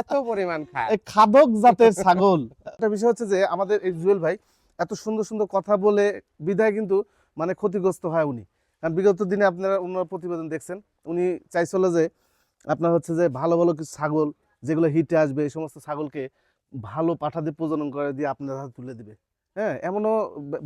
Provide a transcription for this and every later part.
এত পরিমাণ খায়। এই খাদক জাতের ছাগল। একটা বিষয় হচ্ছে যে আমাদের এই জুয়েল ভাই এত সুন্দর সুন্দর কথা বলে বিধায় কিন্তু মানে ক্ষতিগ্রস্ত হয় উনি। কারণ বিগত দিনে আপনারা ওনার প্রতিবেদন দেখছেন উনি চাইছিল যে আপনার হচ্ছে যে ভালো ভালো কিছু ছাগল যেগুলো হিটে আসবে এই সমস্ত ছাগলকে ভালো পাঠা দিয়ে প্রজনন করে দিয়ে আপনার হাতে তুলে দিবে। হ্যাঁ এমনও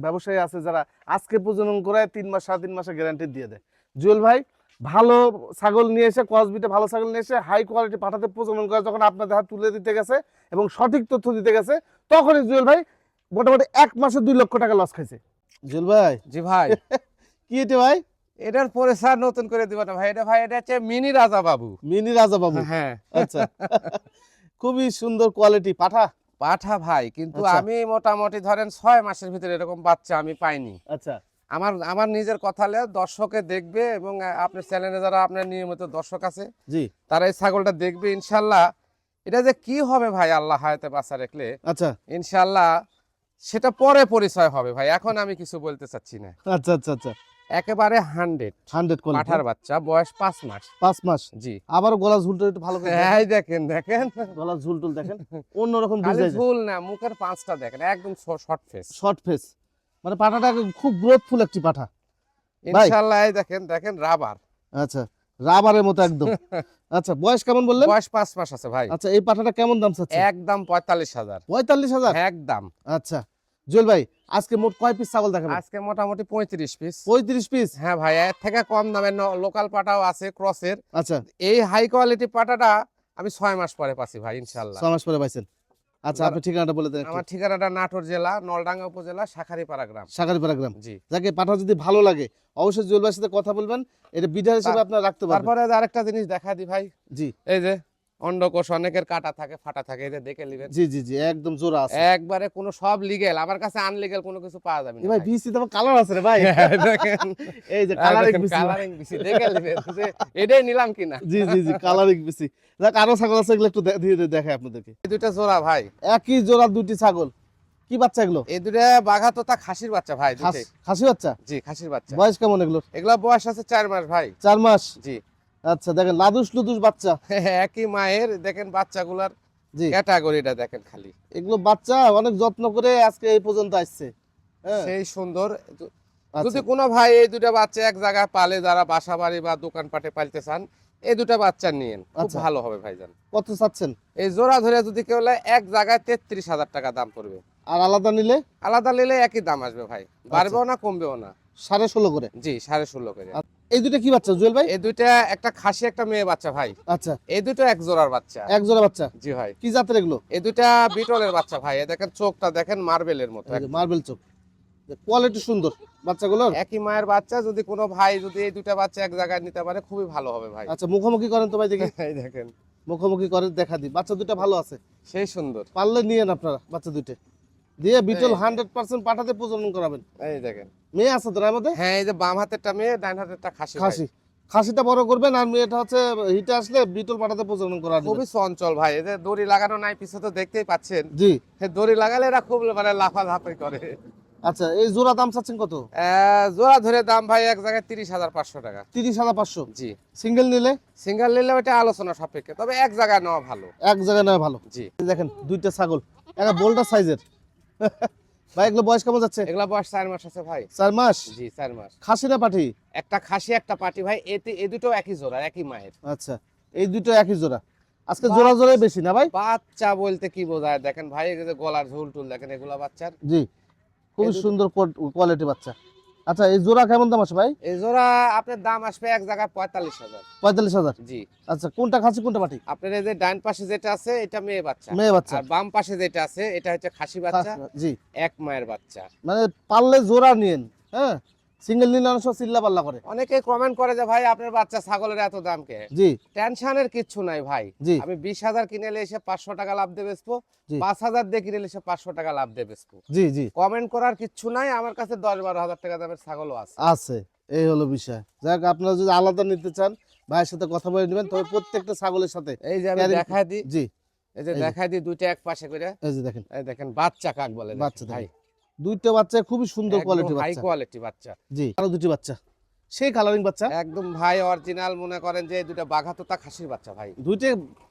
ব্যবসায়ী আছে যারা আজকে প্রজনন করায় তিন মাস সাড়ে তিন মাসে গ্যারান্টি দিয়ে দেয়। জুয়েল ভাই ভালো ছাগল নিয়ে এসে কসবিটে ভালো ছাগল নিয়ে এসে হাই কোয়ালিটি পাঠাতে প্রজনন করে যখন আপনাদের হাত তুলে দিতে গেছে এবং সঠিক তথ্য দিতে গেছে তখনই জুয়েল ভাই মোটামুটি এক মাসে দুই লক্ষ টাকা লস খাইছে। জুয়েল ভাই? জি ভাই। কি এটা ভাই? এটার পরে স্যার নতুন করে দিব না ভাই এটা ভাই এটা হচ্ছে মিনি রাজা বাবু। মিনি রাজা বাবু? হ্যাঁ আচ্ছা। খুবই সুন্দর কোয়ালিটি পাঠা। পাঠা ভাই কিন্তু আচ্ছা। আমি মোটামুটি ধরেন ছয় মাসের ভিতরে এরকম বাচ্চা আমি পাইনি। আচ্ছা। আমার আমার নিজের কথা দর্শকে দেখবে এবং আপনার চ্যানেলে যারা আপনার নিয়মিত দর্শক আছে জি। তারা এই ছাগলটা দেখবে ইনশাল্লাহ। এটা যে কি হবে ভাই আল্লাহ হায়াতে বাঁচা রাখলে আচ্ছা। ইনশাল্লাহ সেটা পরে পরিচয় হবে ভাই। এখন আমি কিছু বলতে চাচ্ছি না। আচ্ছা আচ্ছা আচ্ছা। একেবারে হান্ড্রেড হান্ড্রেড পাঠার বাচ্চা বয়স পাঁচ মাস। পাঁচ মাস? জি। আবার গলা একটু ভালো করে দেখেন। দেখেন দেখেন। গলা ঝুলটুল দেখেন। অন্যরকম ঝুল না মুখের পাঁচটা দেখেন একদম শর্ট ফেস শর্ট ফেস মানে পাঠাটা খুব গ্রোথফুল একটি পাঠা এই দেখেন দেখেন রাবার। আচ্ছা রাবারের মতো একদম। আচ্ছা বয়স কেমন বললেন? বয়স পাঁচ মাস আছে ভাই। আচ্ছা এই পাঠাটা কেমন দাম চাচ্ছে একদম পঁয়তাল্লিশ হাজার। পঁয়তাল্লিশ হাজার? একদম। আচ্ছা জুয়েল ভাই আজকে মোট কয় পিস ছাগল দেখাবেন? আজকে মোটামুটি পঁয়ত্রিশ পিস পঁয়ত্রিশ পিস হ্যাঁ ভাই এর থেকে কম দামের লোকাল পাটাও আছে ক্রসের আচ্ছা। এই হাই কোয়ালিটি পাটাটা আমি ছয় মাস পরে পাচ্ছি ভাই ইনশাল্লাহ ছ মাস পরে পাইছেন। আচ্ছা আপনি ঠিকানাটা বলে দেন আমার ঠিকানাটা নাটোর জেলা নলডাঙ্গা উপজেলা শাখারিপাড়া গ্রাম। শাখারিপাড়া গ্রাম। জি। যাকে পাঠা যদি ভালো লাগে অবশ্যই জুয়েল ভাইয়ের সাথে কথা বলবেন এটা বিধার হিসেবে আপনারা আপনার রাখতে পারবেন। তারপরে আরেকটা জিনিস দেখা দি ভাই। জি। এই যে অন্ডকোষ অনেকের কাটা থাকে ফাটা থাকে যে দেখে নেবেন। জি জি জি একদম জোড়া আছে। একবারে কোনো সব লিগেল আমার কাছে আনলিগেল কোনো কিছু পাওয়া যাবে না ভাই। বিসি তো কালার আছে রে ভাই। হ্যাঁ, দেখেন। এই যে কালারিং বিসি কালারিং বিসি দেখে নেবেন যে এটাই নিলাম কিনা। জি জি জি কালারিং বিসি যাক আরও ছাগল আছে এগুলো একটু দে- ধীরে ধীরে দেখাই আপনাদেরকে। এই দুইটা জোড়া ভাই। একই জোড়া দুটি ছাগল। কি বাচ্চা এগুলো? এই দুটা বাঘা তোতা খাসির বাচ্চা ভাই খাসি বাচ্চা? জি খাসির বাচ্চা। বয়স কেমন এগুলো এগুলা বয়স আছে চার মাস ভাই। চার মাস? জি। আচ্ছা দেখেন লাদুস লুদুস বাচ্চা। একই মায়ের দেখেন বাচ্চাগুলার জি। ক্যাটাগরিটা দেখেন খালি। এগুলো বাচ্চা অনেক যত্ন করে আজকে এই পর্যন্ত আসছে। হ্যাঁ। সেই সুন্দর। আচ্ছা, যদি কোনো ভাই এই দুটা বাচ্চা এক জায়গায় পালে যারা বাসা বাড়ি বা দোকানপাটে পালতে চান এই দুটা বাচ্চা নিয়েন। খুব আচ্ছা। ভালো হবে ভাইজান। কত চাচ্ছেন? এই জোড়া ধরে যদি কেউ এক জায়গায় তেত্রিশ হাজার টাকা দাম পড়বে। আর আলাদা নিলে? আলাদা নিলে একই দাম আসবে ভাই। বাড়বেও না কমবেও না। সাড়ে ষোলো করে। জি সাড়ে ষোলো করে। আচ্ছা। এই দুটো কি বাচ্চা জুয়েল ভাই? এই দুইটা একটা খাসি একটা মেয়ে বাচ্চা ভাই। আচ্ছা। এই দুটো এক জোড়ার বাচ্চা। এক জোড়া বাচ্চা? জি ভাই। কি জাতের এগুলো? এই দুইটা বিটলের বাচ্চা ভাই। এ দেখেন চোখটা দেখেন মার্বেলের মতো মার্বেল চোখ। কোয়ালিটি সুন্দর বাচ্চাগুলোর? একই মায়ের বাচ্চা যদি কোনো ভাই যদি এই দুইটা বাচ্চা এক জায়গায় নিতে পারে খুবই ভালো হবে ভাই। আচ্ছা মুখোমুখি করেন তো ভাই দেখি। দেখেন। মুখোমুখি করে দেখা দিই। বাচ্চা দুটো ভালো আছে। সেই সুন্দর। পারলে নিয়েন আপনারা বাচ্চা দুটো দিয়ে বিটল হান্ড্রেড পার্সেন্ট পাঠাতে প্রজনন করাবেন। এই দেখেন। মেয়ে আছে তো মধ্যে হ্যাঁ এই যে বাম হাতেরটা মেয়ে ডান হাতেরটা খাসি খাসি। খাসিটা বড় করবেন আর মেয়েটা হচ্ছে হিটে আসলে বিটল পাঠাতে প্রজনন করা খুবই চঞ্চল ভাই এই যে দড়ি লাগানো নাই পিছে তো দেখতেই পাচ্ছেন। জি। দড়ি লাগালে এরা খুব মানে লাফালাফি করে। আচ্ছা এই জোড়া দাম চাচ্ছেন কত? জোড়া ধরে দাম ভাই এক জায়গায় তিরিশ হাজার পাঁচশো টাকা। তিরিশ হাজার পাঁচশো? জি। সিঙ্গেল নিলে? সিঙ্গেল নিলে ওটা আলোচনা সাপেক্ষে তবে এক জায়গায় নেওয়া ভালো। এক জায়গায় নয় ভালো। জি। দেখেন দুইটা ছাগল একটা বোল্ডার সাইজের। ভাই এগুলো বয়স কেমন যাচ্ছে? এগুলো বয়স চার মাস আছে ভাই। চার মাস? জি চার মাস। খাসি না পাটি? একটা খাসি একটা পাটি ভাই এতে এ দুটো একই জোড়া একই মায়ের। আচ্ছা এই দুটো একই জোড়া। আজকে জোড়া জোড়াই বেশি না ভাই? বাচ্চা বলতে কি বোঝায়? দেখেন ভাই এই যে গলার ঝুল টুল দেখেন এগুলা বাচ্চার। জি খুব সুন্দর কোয়ালিটি বাচ্চা। আচ্ছা এই জোড়া কেমন দাম আছে ভাই? এই জোড়া আপনার দাম আসবে এক জায়গায় পঁয়তাল্লিশ হাজার। পঁয়তাল্লিশ হাজার? জি। আচ্ছা কোনটা খাসি কোনটা মাটি? আপনার এই যে ডান পাশে যেটা আছে এটা মেয়ে বাচ্চা। মেয়ে বাচ্চা। আর বাম পাশে যেটা আছে এটা হচ্ছে খাসি বাচ্চা। জি। এক মায়ের বাচ্চা। মানে পারলে জোড়া নিয়েন হ্যাঁ? সিঙ্গেল নিলে অনেক সময় চিল্লা পাল্লা করে। অনেকে কমেন্ট করে যে ভাই আপনার বাচ্চা ছাগলের এত দাম কে জি টেনশনের কিচ্ছু নাই ভাই। আমি বিশ হাজার কিনে এলে এসে পাঁচশো টাকা লাভ দিয়ে বেচবো। পাঁচ হাজার দিয়ে কিনে এসে পাঁচশো টাকা লাভ দিয়ে বেচবো। জি জি। কমেন্ট করার কিচ্ছু নাই। আমার কাছে দশ বারো হাজার টাকা দামের ছাগলও আছে। আছে। এই হলো বিষয়। যাক আপনারা যদি আলাদা নিতে চান ভাইয়ের সাথে কথা বলে নেবেন। তবে প্রত্যেকটা ছাগলের সাথে এই যে আমি Carry- দিই। জি। এই যে এই যে। দিই দুইটা এক পাশে করে। এই যে দেখেন। এই দেখেন বাচ্চা কাক বলে বাচ্চা ভাই। দুইটা বাচ্চা খুবই সুন্দর কোয়ালিটি বাচ্চা। হাই কোয়ালিটি বাচ্চা। জি। আরও দুটি বাচ্চা। সেই কালারিং বাচ্চা। একদম ভাই অরিজিনাল মনে করেন যে দুটো দুটা বাঘাতোতা খাসির বাচ্চা ভাই। দুইটা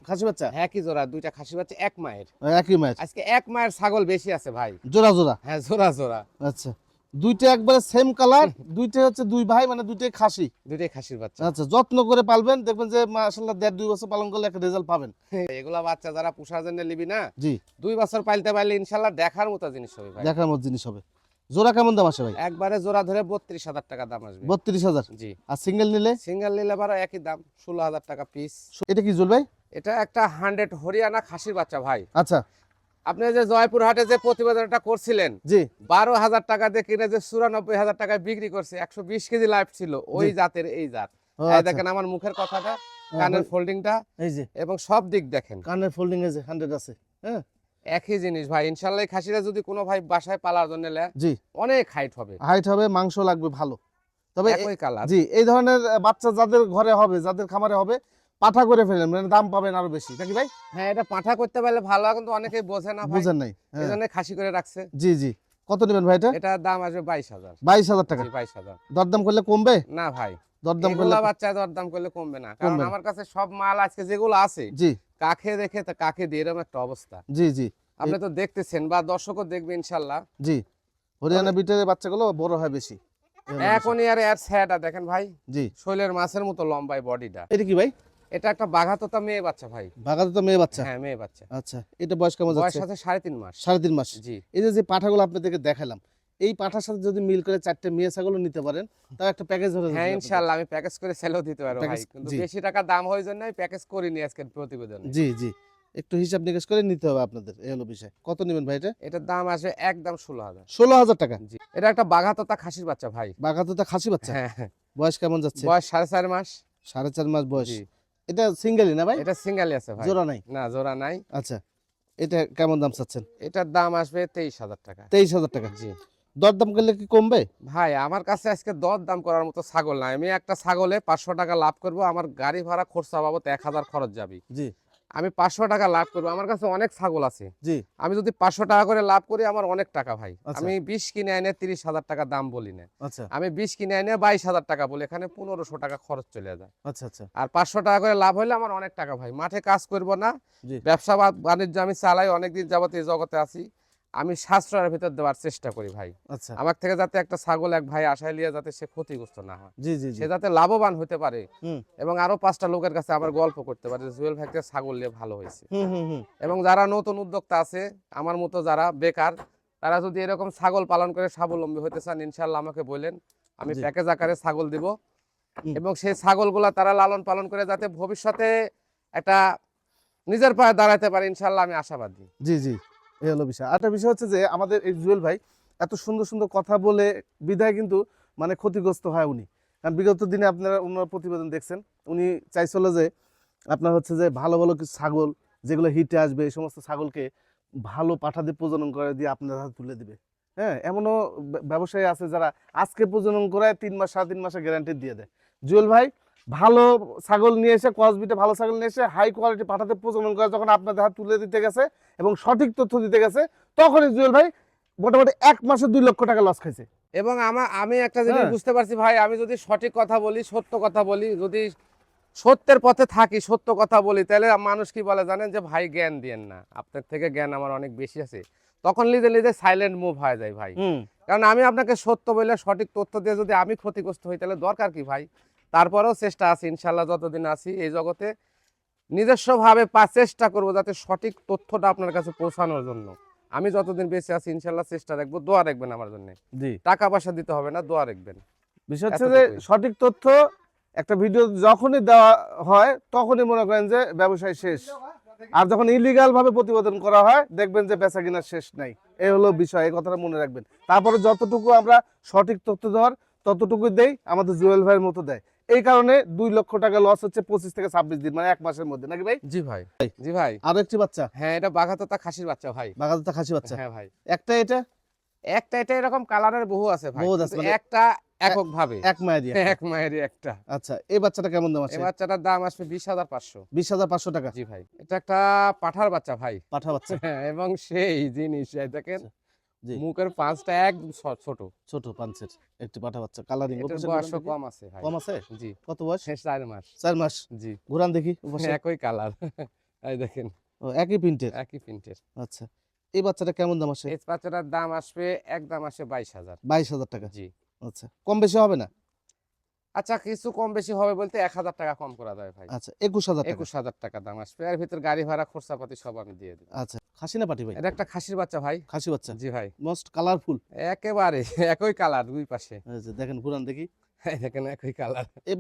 খাসি বাচ্চা? একই জোড়া দুইটা খাসি বাচ্চা এক মায়ের। একই মায়ের। আজকে এক মায়ের ছাগল বেশি আছে ভাই। জোড়া জোড়া? হ্যাঁ জোড়া জোড়া। আচ্ছা। দুইটা একবারে সেম কালার দুইটা হচ্ছে দুই ভাই মানে দুইটাই খাসি। দুইটাই খাসির বাচ্চা। আচ্ছা যত্ন করে পালবেন দেখবেন যে মাশাআল্লাহ দেড় দুই বছর পালন করলে একটা রেজাল্ট পাবেন। এগুলা বাচ্চা যারা পোষার জন্য নিবি না জি। দুই বছর পালতে পারলে ইনশাল্লাহ দেখার মতো জিনিস হবে ভাই। দেখার মতো জিনিস হবে। জোড়া কেমন দাম আসে ভাই? একবারে জোড়া ধরে বত্রিশ হাজার টাকা দাম আসবে। বত্রিশ হাজার? জি। আর সিঙ্গেল নিলে? সিঙ্গেল নিলে বারো একই দাম ষোলো হাজার টাকা পিস এটা কি জুল ভাই? এটা একটা হান্ড্রেড হরিয়ানা খাসির বাচ্চা ভাই। আচ্ছা। আপনি যে জয়পুর হাটে যে প্রতিবেদনটা করছিলেন জি। বারো হাজার টাকা দিয়ে কিনে যে চুরানব্বই হাজার টাকায় বিক্রি করছে একশো বিশ কেজি লাইফ ছিল ওই জাতের এই জাত। আচ্ছা। দেখেন আমার মুখের কথাটা কানের ফোল্ডিংটা এই যে। এবং সব দিক দেখেন। কানের ফোল্ডিং এ যে হান্ড্রেড আছে হ্যাঁ? একই জিনিস ভাই ইনশাল্লাহ খাসিটা যদি কোনো ভাই বাসায় পালার জন্য নেয় জি। অনেক হাইট হবে। হাইট হবে মাংস লাগবে ভালো। তবে একই কালার জি এই ধরনের বাচ্চা যাদের ঘরে হবে যাদের খামারে হবে পাঠা করে ফেলেন মানে দাম পাবেন আরও বেশি। নাকি ভাই? হ্যাঁ এটা পাঠা করতে পারলে ভালো হয়, কিন্তু অনেকেই বোঝে না বুঝেন নাই হ্যাঁ। খাসি করে রাখছে। জি জি। কত নেবেন ভাই এটা? এটার দাম আসবে বাইশ হাজার। বাইশ হাজার টাকা? বাইশ হাজার। দরদাম করলে কমবে? না ভাই। দরদাম করলে বাচ্চা দরদাম করলে কমবে না। কারণ আমার কাছে সব মাল আজকে যেগুলো আছে জি। কাকে দেখে তা কাকে দিয়ে এরকম একটা অবস্থা। জি জি। আপনি তো দেখতেছেন বা দর্শকও দেখবে ইনশাল্লাহ। জি। হরিয়ানা বিটের বাচ্চাগুলো বড় হয় বেশি। এখন আর এর স্যাটা দেখেন ভাই। জি। শৈলের মাছের মতো লম্বাই বডিটা। এটা কি ভাই? এটা একটা বাঘাতোতা মেয়ে বাচ্চা ভাই। মেয়ে বাচ্চা? হ্যাঁ মেয়ে বাচ্চা। আচ্ছা এটা বয়স কেমন বয়স আছে সাড়ে তিন মাস। সাড়ে তিন মাস। জি। এই যে যে পাঠাগুলো আপনাদেরকে দেখালাম এই পাঠার সাথে যদি মিল করে চারটে মেয়ে ছাগল নিতে পারেন তাও একটা প্যাকেজ হয়ে হ্যাঁ আমি প্যাকেজ করে সেলও দিতে পারব ভাই। কিন্তু বেশি টাকা দাম জন্য আমি প্যাকেজ করিনি আজকের প্রতিবেদন। জি জি। একটু হিসাব নিকাশ করে নিতে হবে আপনাদের এই হলো বিষয়। কত নেবেন ভাই এটা? এটার দাম আসবে একদম ষোলো হাজার। ষোলো হাজার টাকা? জি। এটা একটা বাঘাতোতা খাসির বাচ্চা ভাই। বাগাতে তো খাসি বাচ্চা? হ্যাঁ হ্যাঁ। বয়স কেমন যাচ্ছে? বয়স সাড়ে চার মাস। সাড়ে চার মাস বয়স। এটা সিঙ্গেলই না ভাই? এটা সিঙ্গেলই আছে ভাই। জোড়া নাই? না জোড়া নাই। আচ্ছা এটা কেমন দাম চাচ্ছেন? এটার দাম আসবে তেইশ হাজার টাকা। তেইশ হাজার টাকা। জি। দর দাম করলে কি কমবে? ভাই আমার কাছে আজকে দর দাম করার মতো ছাগল নাই। আমি একটা ছাগলে পাঁচশো টাকা লাভ করব আমার গাড়ি ভাড়া খরচা বাবদ এক হাজার খরচ যাবে। জি। আমি পাঁচশো টাকা লাভ করব। আমার কাছে অনেক ছাগল আছে। জি। আমি যদি পাঁচশো টাকা করে লাভ করি আমার অনেক টাকা ভাই। আচ্ছা। আমি বিশ কিনে এনে তিরিশ হাজার টাকা দাম বলি না। আচ্ছা। আমি বিশ কিনে এনে বাইশ হাজার টাকা বলি এখানে পনেরোশো টাকা খরচ চলে যায়। আচ্ছা আচ্ছা। আর পাঁচশো টাকা করে লাভ হলে আমার অনেক টাকা ভাই। মাঠে কাজ করব না। ব্যবসা বাণিজ্য আমি চালাই অনেকদিন যাবত এই জগতে আছি। আমি সাশ্রয়ের ভিতর দেওয়ার চেষ্টা করি ভাই। আচ্ছা। আমার থেকে যাতে একটা ছাগল এক ভাই আশায় লিয়ে যাতে সে ক্ষতিগ্রস্ত না হয়। জি জি সে যাতে লাভবান হতে পারে এবং আরও পাঁচটা লোকের কাছে আমার গল্প করতে পারে জুয়েল ভাইকে ছাগল নিয়ে ভালো হয়েছে। হুম হুম হুম। এবং যারা নতুন উদ্যোক্তা আছে আমার মতো যারা বেকার তারা যদি এরকম ছাগল পালন করে স্বাবলম্বী হতে চান ইনশাল্লাহ আমাকে বলেন। আমি প্যাকেজ আকারে ছাগল দিব। এবং সেই ছাগলগুলা তারা লালন পালন করে যাতে ভবিষ্যতে একটা নিজের পায়ে দাঁড়াতে পারে ইনশাল্লাহ আমি আশাবাদী। জি জি। এই হলো বিষয়। আরেকটা বিষয় হচ্ছে যে আমাদের এই জুয়েল ভাই এত সুন্দর সুন্দর কথা বলে বিধায় কিন্তু মানে ক্ষতিগ্রস্ত হয় উনি। কারণ বিগত দিনে আপনারা ওনার প্রতিবেদন দেখছেন, উনি চাইছিল যে আপনার হচ্ছে যে ভালো ভালো কিছু ছাগল, যেগুলো হিটে আসবে, এই সমস্ত ছাগলকে ভালো পাঠা দিয়ে প্রজনন করে দিয়ে আপনার হাতে তুলে দিবে। হ্যাঁ এমনও ব্যবসায়ী আছে যারা আজকে প্রজনন করায় তিন মাস, সাড়ে তিন মাসে গ্যারান্টি দিয়ে দেয়। জুয়েল ভাই ভালো ছাগল নিয়ে এসে কসবিটে ভালো ছাগল নিয়ে এসে হাই কোয়ালিটি পাঠাতে প্রজনন করে যখন আপনাদের হাত তুলে দিতে গেছে এবং সঠিক তথ্য দিতে গেছে তখনই জুয়েল ভাই মোটামুটি এক মাসে দুই লক্ষ টাকা লস খাইছে। এবং আমার আমি একটা জিনিস হ্যাঁ। বুঝতে পারছি ভাই আমি যদি সঠিক কথা বলি সত্য কথা বলি যদি সত্যের পথে থাকি সত্য কথা বলি তাহলে মানুষ কি বলে জানেন যে ভাই জ্ঞান দিয়েন না। আপনার থেকে জ্ঞান আমার অনেক বেশি আছে। তখন নিজে নিজে সাইলেন্ট মুভ হয়ে যায় ভাই। কারণ আমি আপনাকে সত্য বলে সঠিক তথ্য দিয়ে যদি আমি ক্ষতিগ্রস্ত হই তাহলে দরকার কি ভাই? তারপরেও চেষ্টা আছে ইনশাল্লাহ যতদিন আছি এই জগতে নিজস্বভাবে পা চেষ্টা করব যাতে সঠিক তথ্যটা আপনার কাছে পৌঁছানোর জন্য। আমি যতদিন বেঁচে আছি ইনশাল্লাহ চেষ্টা রাখব দোয়া রাখবেন আমার জন্য। জি। টাকা পয়সা দিতে হবে না দোয়া রাখবেন। বিষয় হচ্ছে যে সঠিক তথ্য একটা ভিডিও যখনই দেওয়া হয় তখনই মনে করেন যে ব্যবসায় শেষ। আর যখন ইলিগাল ভাবে প্রতিবেদন করা হয় দেখবেন যে বেচা কিনা শেষ নাই। এই হলো বিষয় এই কথাটা মনে রাখবেন। তারপরে যতটুকু আমরা সঠিক তথ্য দেওয়ার ততটুকু দেই আমাদের জুয়েল ভাইয়ের মতো দেয়। এই কারণে দুই লক্ষ টাকা লস হচ্ছে পঁচিশ থেকে ছাব্বিশ দিন মানে এক মাসের মধ্যে। নাকি ভাই? জি ভাই। জি ভাই। আরও একটি বাচ্চা? হ্যাঁ এটা বাঘাতোতা খাসির বাচ্চা ভাই। বাগাদা খাসি বাচ্চা? হ্যাঁ ভাই। একটা এটা? একটা এটা এরকম কালারের বহু আছে ভাই। মানে- একটা একক ভাবে এক মায়ের এক মায়েরই একটা। আচ্ছা এই বাচ্চাটা কেমন দাম আছে? এই বাচ্চাটার দাম আসবে বিশ হাজার পাঁচশো। বিশ হাজার পাঁচশো টাকা? জি ভাই। এটা একটা পাঠার বাচ্চা ভাই। পাঠা বাচ্চা। হ্যাঁ এবং সেই জিনিস দেখেন জি। মুখের পাঁচটা ছ- ছোট। ছোট পাঞ্চের একটি পাঠা বাচ্চা। কালারিং বয়স কম আছে কম আছে? জি। কত বয়স? চার মাস। চার মাস। জি। ঘুরান দেখি একই কালার। এই দেখেন। ও, একই প্রিন্টের? একই প্রিন্টের। আচ্ছা। এই বাচ্চাটা কেমন দাম আসে? এই বাচ্চাটার দাম আসবে একদম আসে বাইশ হাজার। বাইশ হাজার টাকা। জি। আচ্ছা। কম বেশি হবে না? আচ্ছা কিছু কম বেশি হবে বলতে এক হাজার টাকা কম করা যায় ভাই। আচ্ছা একুশ হাজার একুশ হাজার টাকা দাম আসবে। এর ভিতর গাড়ি ভাড়া খরচাপাতি সব আমি দিয়ে দেবো। আচ্ছা খাসি না পাটি ভাই? এটা একটা খাসির বাচ্চা ভাই। খাসি বাচ্চা? জি ভাই। মোস্ট কালারফুল একেবারে একই কালার দুই পাশে। দেখেন ঘুরান দেখি। দেখেন একই কালার এই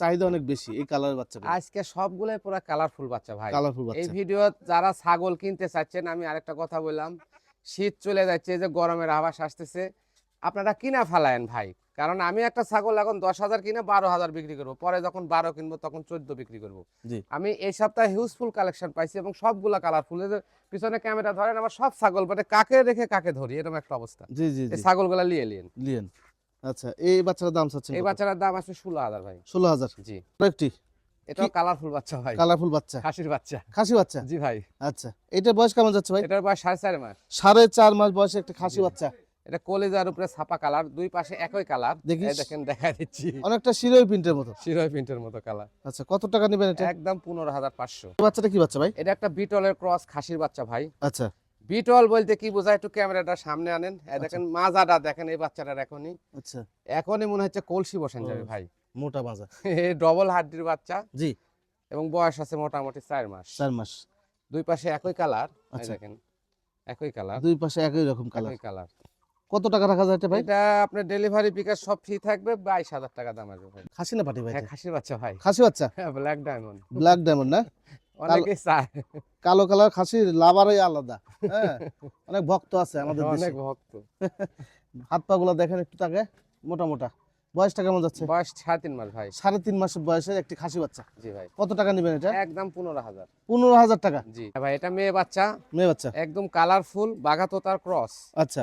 চাহিদা অনেক বেশি এই কালারের বাচ্চা আজকে সবগুলাই পুরো কালারফুল বাচ্চা ভাই। কালারফুল এই ভিডিও যারা ছাগল কিনতে চাচ্ছেন আমি আরেকটা কথা বললাম শীত চলে যাচ্ছে যে গরমের আভাস আসতেছে। আপনারা কিনা ফালায়েন ভাই। কারণ আমি একটা ছাগল এখন দশ হাজার কিনে বারো হাজার বিক্রি করব। পরে যখন বারো কিনবো তখন চোদ্দ বিক্রি করব। আমি এই সপ্তাহে হিউজফুল কালেকশন পাইছি এবং সবগুলা কালারফুল পিছনে ক্যামেরা ধরেন আমার সব ছাগল মানে কাকে রেখে কাকে ধরি এরকম একটা অবস্থা। জি জি ছাগলগুলা লিয়ে লিয়েন লিয়েন আচ্ছা এই বাচ্চাটার দাম চাচ্ছেন এই বাচ্চাটার দাম আসবে ষোলো হাজার ভাই। ষোলো হাজার? জি। একটি এটাও কালারফুল বাচ্চা ভাই। কালারফুল বাচ্চা। খাসির বাচ্চা। খাসি বাচ্চা? জি ভাই। আচ্ছা এটার বয়স কেমন যাচ্ছে ভাই? এটার বয়স সাড়ে চার মাস। সাড়ে চার মাস বয়সে একটা খাসি বাচ্চা। এটা কলেজার উপরে ছাপা কালার দুই পাশে একই কালার? দেখেন দেখা দিচ্ছি। অনেকটা শিরোই প্রিন্টের মতো। শিরোই প্রিন্টের মতো কালার। আচ্ছা কত টাকা নেবেন এটা? একদম পনেরো হাজার পাঁচশো। এই বাচ্চাটা কি বাচ্চা ভাই? এটা একটা বিটলের ক্রস খাসির বাচ্চা ভাই। আচ্ছা। বিটল বলতে কি বোঝায়? একটু ক্যামেরাটা সামনে আনেন। এই দেখেন মাজাটা দেখেন এই বাচ্চাটার এখনই। আচ্ছা। এখনই মনে হচ্ছে কলসি বসেন যাবে ভাই। মোটা মাজা। ডবল হাড্ডির বাচ্চা। জি। এবং বয়স আছে মোটামুটি চার মাস। চার মাস। দুই পাশে একই কালার। আচ্ছা। দেখেন একই কালার। দুই পাশে একই রকম কালার। একই কালার। কত টাকা রাখা যায় ভাই? এটা আপনার ডেলিভারি পিকার সব ফ্রি থাকবে বাইশ হাজার টাকা দাম আসবে ভাই খাসি না পাটি ভাই হ্যাঁ খাসির বাচ্চা ভাই। খাসি বাচ্চা? ব্ল্যাক ডায়মন্ড ব্ল্যাক ডায়মন্ড না? অনেকে চায়। কালো কালার খাসির লাভারই আলাদা হ্যাঁ? অনেক ভক্ত আছে আমাদের দেশে। অনেক ভক্ত। হাত পা গুলা দেখেন একটু তাকে মোটা মোটা। বয়সটা কেমন যাচ্ছে? বয়স সাড়ে তিন মাস ভাই। সাড়ে তিন মাসের বয়সের একটি খাসি বাচ্চা। জি ভাই। কত টাকা নেবেন এটা? একদম পনেরো হাজার। পনেরো হাজার টাকা? জি। ভাই এটা মেয়ে বাচ্চা। মেয়ে বাচ্চা। একদম কালারফুল বাঘাতোতার ক্রস আচ্ছা।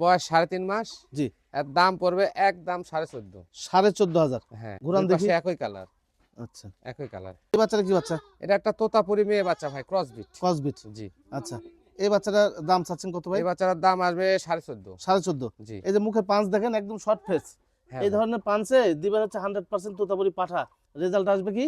বয়স সাড়ে তিন মাস। জি। এর দাম পড়বে একদম সাড়ে চোদ্দ। সাড়ে চোদ্দ হাজার। হ্যাঁ ঘুরান দেখি। একই কালার আচ্ছা। একই কালার এই বাচ্চাটা কি বাচ্চা? এটা একটা তোতাপুরি মেয়ে বাচ্চা ভাই ক্রস বিট কসবিট জি। আচ্ছা। এই বাচ্চাটার দাম চাচ্ছেন কত ভাই? এই বাচ্চাটার দাম আসবে সাড়ে চোদ্দ। সাড়ে চোদ্দ। জি। এই যে মুখে পাঁচ দেখেন একদম শর্ট ফেস হ্যাঁ এই ধরনের পাঁচে দিবেন হচ্ছে হান্ড্রেড পার্সেন্ট তোতাপুরি পাঠা। রেজাল্ট আসবে কি?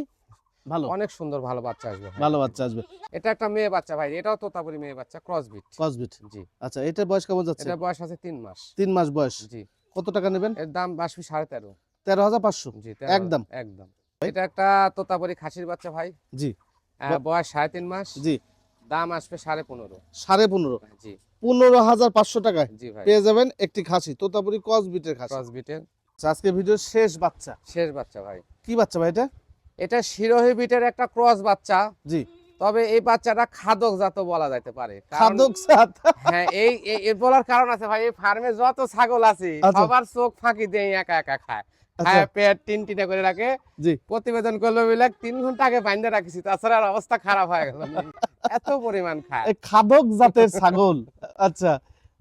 ভালো। অনেক সুন্দর ভালো বাচ্চা আসবে ভালো বাচ্চা আসবে। এটা একটা মেয়ে বাচ্চা ভাই এটাও তোতাপুরি মেয়ে বাচ্চা ক্রস বিট কসবিট জি। আচ্ছা এটার বয়স কেমন যাচ্ছে? এটা বয়স আছে তিন মাস। তিন মাস বয়স। জি। কত টাকা নেবেন? এর দাম আসবে সাড়ে তেরো। তেরো হাজার পাঁচশো? জি একদম। একদম। এটা একটা তোতাপুরি খাসির বাচ্চা ভাই। জি। বয়স সাড়ে তিন মাস। জি। দাম আসবে সাড়ে পনেরো। সাড়ে পনেরো। জি। পনেরো হাজার পাঁচশো টাকায় ভাই। পেয়ে যাবেন একটি খাসি তোতাপুরি কসবিটের খাসি। ক্রস বিটের আচ্ছা, আজকে ভিডিও শেষ বাচ্চা। শেষ বাচ্চা ভাই। কি বাচ্চা ভাই এটা? এটা শিরোহী বিটের একটা ক্রস বাচ্চা। জি। তবে এই বাচ্চাটা খাদক জাত বলা যাইতে পারে। খাদক সাত হ্যাঁ এই এর বলার কারণ আছে ভাই এই ফার্মে যত ছাগল আছে আচ্ছা। সবার চোখ ফাঁকি দিয়ে একা একা খায়। পেট টিন টিনে করে রাখে। প্রতিবেদন করল বলে তিন ঘণ্টা আগে বাইন্দে রাখিছি তাছাড়া আর অবস্থা খারাপ হয়ে গেল। এত পরিমাণ খায়। খাদক জাতের ছাগল। আচ্ছা।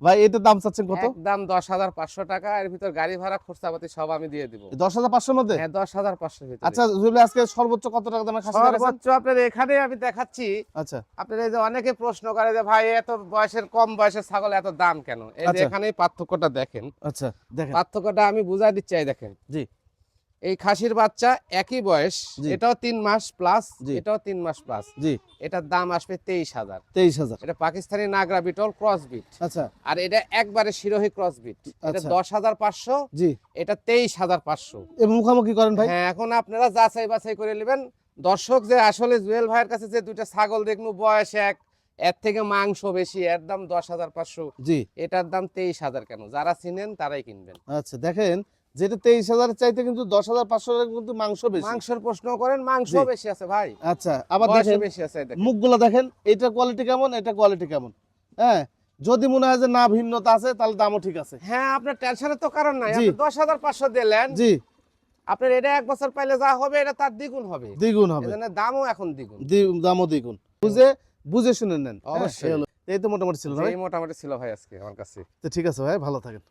ভাই এটার দাম চাচ্ছেন কত? দাম দশ হাজার পাঁচশো টাকা। এর ভিতর গাড়ি ভাড়া খরচাপাতি সব আমি দিয়ে দিব। দশ হাজার পাঁচশোর মধ্যে? হ্যাঁ দশ হাজার পাঁচশো আচ্ছা আজকে সর্বোচ্চ কত টাকা দামের সর্বোচ্চ আপনার এখানে আমি দেখাচ্ছি। আচ্ছা। আপনার এই যে অনেকে প্রশ্ন করে যে ভাই এত বয়সের কম বয়সের ছাগল এত দাম কেন? এই যে আচ্ছা। এখানেই পার্থক্যটা দেখেন। আচ্ছা দেখেন। পার্থক্যটা আমি বুঝাই দিচ্ছি দেখেন। জি। এই খাসির বাচ্চা একই বয়স। এটাও তিন মাস প্লাস এটাও তিন মাস প্লাস জি। এটার দাম আসবে তেইশ হাজার। তেইশ হাজার। এটা পাকিস্তানি নাগরা বিটল ক্রস বিট আচ্ছা। আর এটা একবারে শিরোহী ক্রস বিট এটা আচ্ছা। দশ হাজার পাঁচশো জি। এটা তেইশ হাজার পাঁচশো। মুখামুখি করেন ভাই? হ্যাঁ এখন আপনারা যাচাই বাছাই করে নেবেন। দর্শক যে আসলে জুয়েল ভাইয়ের কাছে যে দুইটা ছাগল দেখনু বয়স এক এর থেকে মাংস বেশি এর দাম দশ হাজার পাঁচশো। জি। এটার দাম তেইশ হাজার কেন? যারা চিনেন তারাই কিনবেন। আচ্ছা দেখেন যেটা তেইশ চাইতে কিন্তু দশ হাজার পাঁচশো কিন্তু মাংস বেশি। মাংসের প্রশ্ন করেন মাংস বেশি আছে ভাই। আচ্ছা আবার দেখেন বেশি আছে মুখগুলো দেখেন এটা কোয়ালিটি কেমন এটা কোয়ালিটি কেমন। হ্যাঁ যদি মনে হয় যে না ভিন্নতা আছে তাহলে দামও ঠিক আছে। হ্যাঁ আপনার টেনশনের তো কারণ নাই। আপনি দশ হাজার পাঁচশো দিলেন জি। আপনার এটা এক বছর পাইলে যা হবে এটা তার দ্বিগুণ হবে। দ্বিগুণ হবে। দামও এখন দ্বিগুণ। দ্বি- দামও দ্বিগুণ। বুঝে বুঝে শুনে নেন। অবশ্যই। এই তো মোটামুটি ছিল ভাই। মোটামুটি ছিল ভাই আজকে আমার কাছে। তো ঠিক আছে ভাই ভালো থাকেন।